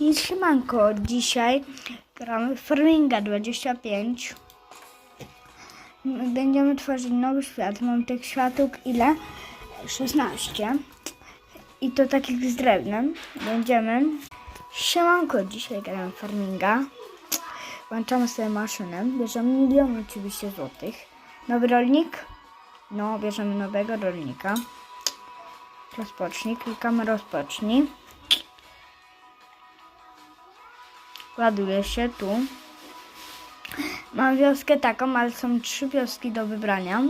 I siemanko, dzisiaj gramy Farminga 25. M- Będziemy tworzyć nowy świat. Mam tych świateł ile? 16. I to takich z drewnem. Będziemy. Siemanko, dzisiaj gramy Farminga. Włączamy sobie maszynę. Bierzemy milion oczywiście złotych. Nowy rolnik? No, bierzemy nowego rolnika. Rozpocznij, klikamy rozpocznij. Ładuje się tu. Mam wioskę taką, ale są trzy wioski do wybrania.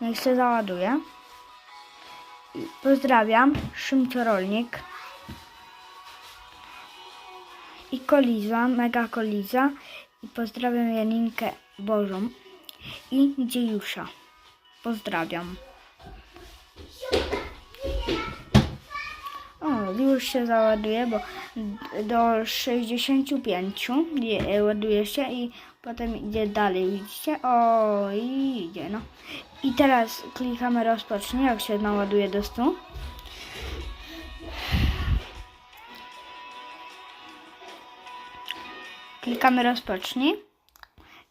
Niech się załaduje. Pozdrawiam, Szymczorolnik. I Koliza, Mega Koliza. I pozdrawiam Janinkę Bożą. I Dziejusza. Pozdrawiam. O, już się załaduje, bo do 65 je- ładuje się i potem idzie dalej, widzicie? O, i idzie, no. I teraz klikamy rozpocznij, jak się naładuje do 100. Klikamy rozpocznij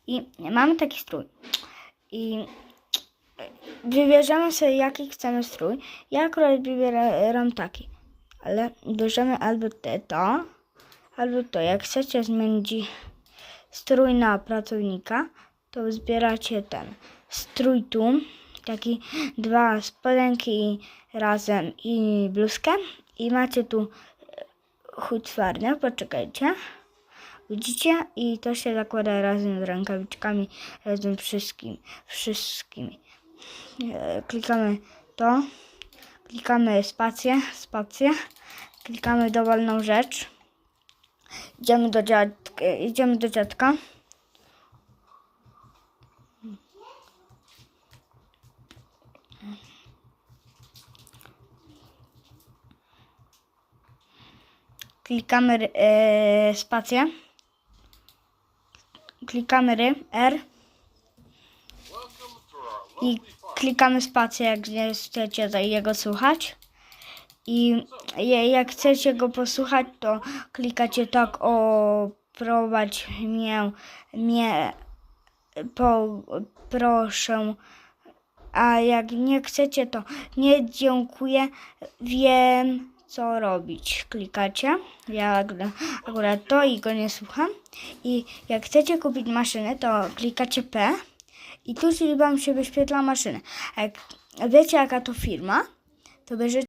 i mamy taki strój. I wybierzemy sobie jaki chcemy strój. Ja akurat wybieram taki, ale bierzemy albo to, albo to. Jak chcecie zmienić strój na pracownika, to zbieracie ten strój tu, taki dwa spodenki razem i bluzkę i macie tu e, chuj twardy, poczekajcie. Widzicie? I to się zakłada razem z rękawiczkami, razem wszystkim, wszystkimi. E, Klikamy to, klikamy spację, spację, klikamy dowolną rzecz. Idziemy do dziadka, idziemy do dziadka. Klikamy e, spację. Klikamy ry, R i klikamy spację, jak nie chcecie jego słuchać. I jak chcecie go posłuchać, to klikacie tak o prowadź mnie, mnie po, proszę. A jak nie chcecie, to nie dziękuję, wiem co robić. Klikacie. Ja akurat to i go nie słucham. I jak chcecie kupić maszynę, to klikacie P i tu wam się wyświetla maszyna. A jak wiecie jaka to firma, to bierzecie